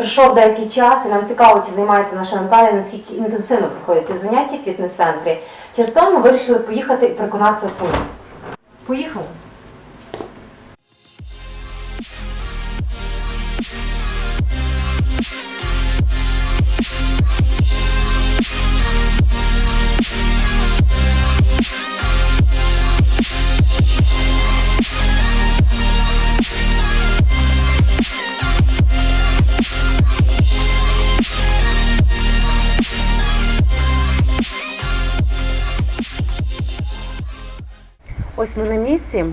пройшов деякий час, і нам цікаво, чи займається наша Наталія, наскільки інтенсивно проходять ці заняття в фітнес-центрі. Через то ми вирішили поїхати і переконатися самі. Поїхали. Ось ми на місці.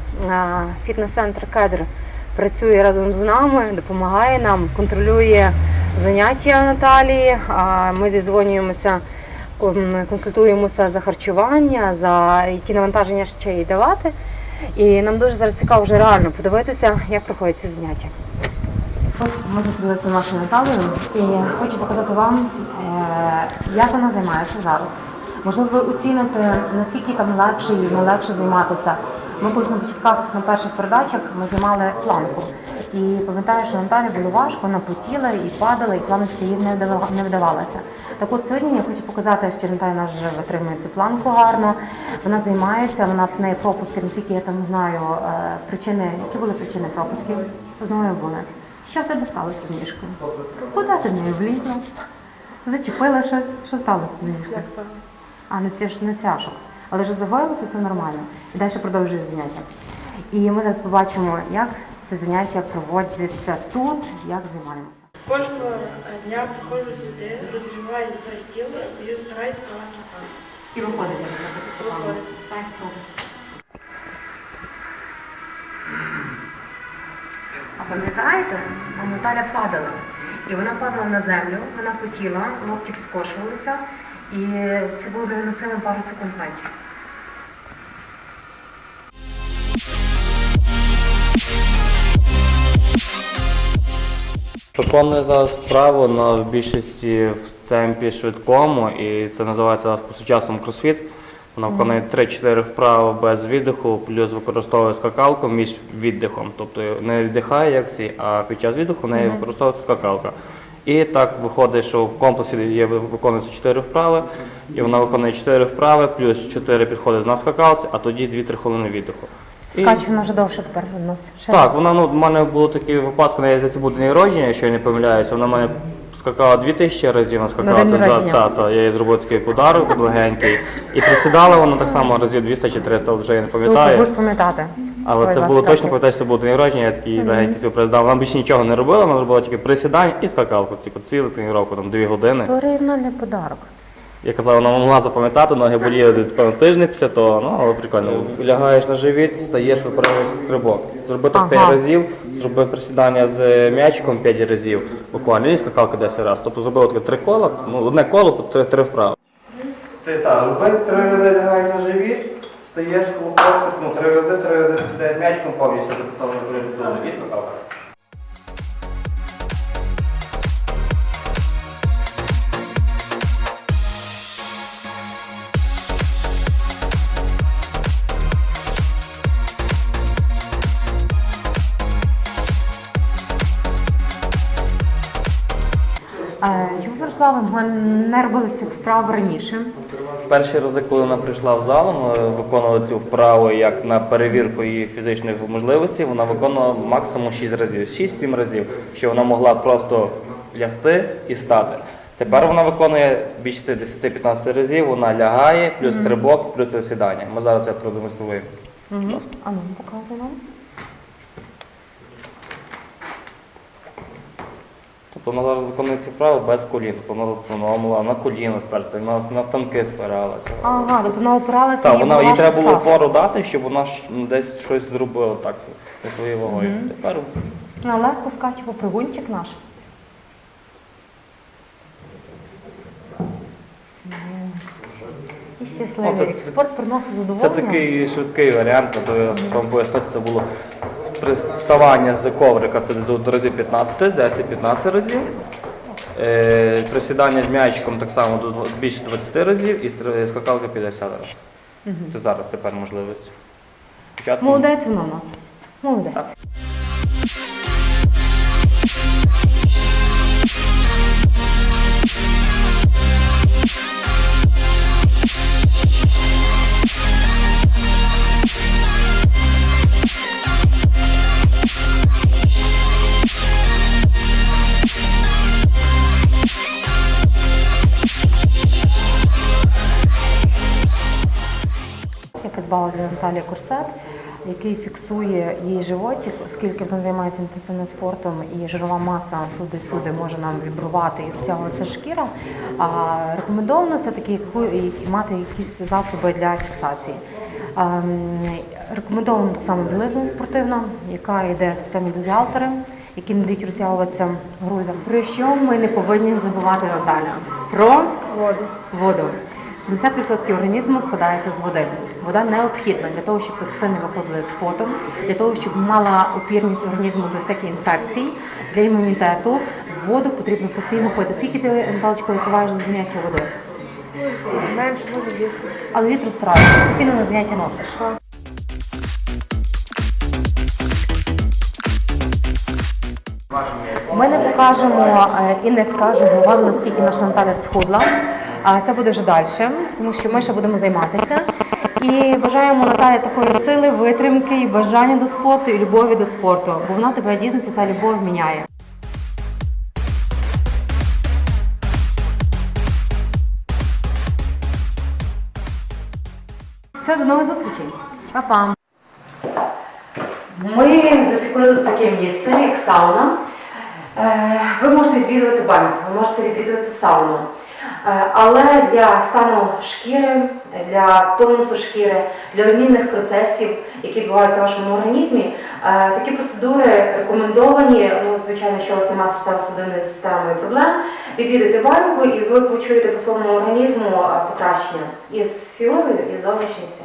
Фітнес-центр Кедр працює разом з нами, допомагає нам, контролює заняття Наталії. Ми зізвонюємося, консультуємося за харчування, за які навантаження ще їй давати. І нам дуже зараз цікаво вже реально подивитися, як проходять ці заняття. Ми зустрілися з нашою Наталією і хочу показати вам, е, як вона займається зараз. Можливо, ви оціните, наскільки там легше і не легше займатися. Ми колись на початках на перших передачах ми займали планку. І пам'ятаю, що Наталі було важко, вона потіла і падала, і планочка їй не вдава- вдавалася. Так от сьогодні я хочу показати, що Наталя нас вже витримує цю планку гарно. Вона займається, вона в неї пропуски, наскільки я там знаю, е, причини, які були причини пропусків? З мною були. Що в тебе сталося з ніжкою? Куди ти нею влізла? Зачепила щось? Що сталося з ніжкою? А, не, цяж, не цяжок. Але вже загоїлося, все нормально. І далі продовжує заняття. І ми зараз побачимо, як це заняття проводяться тут, як займаємося. Кожного дня приходжу сюди, розриваю своє тіло, стою, стараюся ставати так. І виходить, Виходить. Так, робить. А пам'ятаєте, Наталя падала. І вона падала на землю, вона потіла, локті підкошувалися, і це було невиносимо пару секунд менше. Виконую зараз вправу на в більшості в темпі швидкому, і це називається по сучасному кросфіт. Вона виконує 3-4 вправи без віддиху, плюс використовує скакалку між віддихом. Тобто не віддихає як всі, а під час віддиху в неї використовується скакалка. І так виходить, що в комплексі є виконується 4 вправи, і вона виконує 4 вправи, плюс 4 підходи на скакалці, а тоді 2-3 хвилини віддиху. І- Скач вона вже довше тепер у нас. Ще так, вона ну, в мене було такі випадки, на за це був день народження, якщо я не помиляюся. Вона в мене скакала 2000 разів, вона скакала день за народження. та, та, я їй зробив такий подарок легенький. І присідала вона так само разів 200 чи 300, вже я не Супер, пам'ятаю. будеш пам'ятати. Але свої це 20 було точно, років. пам'ятаю, що це був день народження, я такий легенький сюрприз дав. Вона більше нічого не робила, вона робила тільки присідання і скакалку. Тільки цілу тренування, там 2 години. То оригінальний подарок. Я казав, вона могла запам'ятати, ноги боліли десь певно тиждень після того, ну але прикольно. Лягаєш на живіт, стаєш, виправляєш стрибок. Зроби так Ага. 5 разів, зроби присідання з м'ячиком 5 разів, буквально, і скакалка 10 разів. Тобто зробив таке три кола, ну одне коло по три, три вправи. Ти так, роби три рази лягаєш на живіт, стаєш ну три рази, три рази стаєш м'ячком повністю, потім і скакалка. Е, Чому Ми не робили цих вправ раніше? Перші рази, коли вона прийшла в зал, ми виконували цю вправу як на перевірку її фізичних можливостей. Вона виконувала максимум 6 разів, 6-7 разів, що вона могла просто лягти і стати. Тепер вона виконує більше 10-15 разів, вона лягає, плюс стрибок, плюс присідання. Ми зараз це продемонструємо. Угу. А ну, показуй нам. Вона зараз виконує ці вправи без колін. Тобто вона, вона на коліно спертися, на, на станки спиралася. Ага, тобто вона опиралася Так, вона, їй треба було опору дати, щоб вона ж, ну, десь щось зробила так зі своєю вагою. Тепер Ну, легко скаче попригунчик наш. І щасливий. Ну, це- Спорт приносить задоволення. це такий швидкий варіант, то я вам пояснити, це було з- приставання з коврика, це до, разів 15, 10-15 разів. Е, присідання з м'ячиком так само до дв- більше 20 разів і стр- скакалка 50 разів. Це зараз тепер можливість. Спочатку Молодець вона у нас. Молодець. Так. Наталії корсет, який фіксує її животик, оскільки вона займається інтенсивним спортом і жирова маса туди-сюди може нам вібрувати і розтягуватися шкіра. А рекомендовано все-таки мати якісь засоби для фіксації. Ем, Рекомендована так само білизна спортивна, яка йде спеціальні бюзгалтери, які не дають розтягуватися грузям. Про що ми не повинні забувати Наталя? Про Воду. воду. 70% організму складається з води. Вода необхідна для того, щоб токсини виходили з потом, для того, щоб мала опірність організму до всяких інфекцій, для імунітету. Воду потрібно постійно пити. Скільки ти Наталочко випиваєш за заняття води? Менше, може більше. Але літру стараєшся, постійно на заняття носиш. Ми не покажемо е, і не скажемо вам, наскільки наша Наталя схудла. А це буде вже далі, тому що ми ще будемо займатися. І бажаємо Наталі такої сили, витримки, і бажання до спорту, і любові до спорту. Бо вона тебе дійсно ця любов міняє. Все, до нових зустрічей. Па-па. Ми засікли тут таке місце, як сауна. Е, Ви можете відвідувати баньку, ви можете відвідувати сауну. Е, Але для стану шкіри, для тонусу шкіри, для обмінних процесів, які відбуваються в вашому організмі, е, такі процедури рекомендовані. Ну, звичайно, що у вас немає серцево-судинної системи проблем. Відвідуйте баньку і ви почуєте по своєму організму покращення із фігурою і зовнішністю.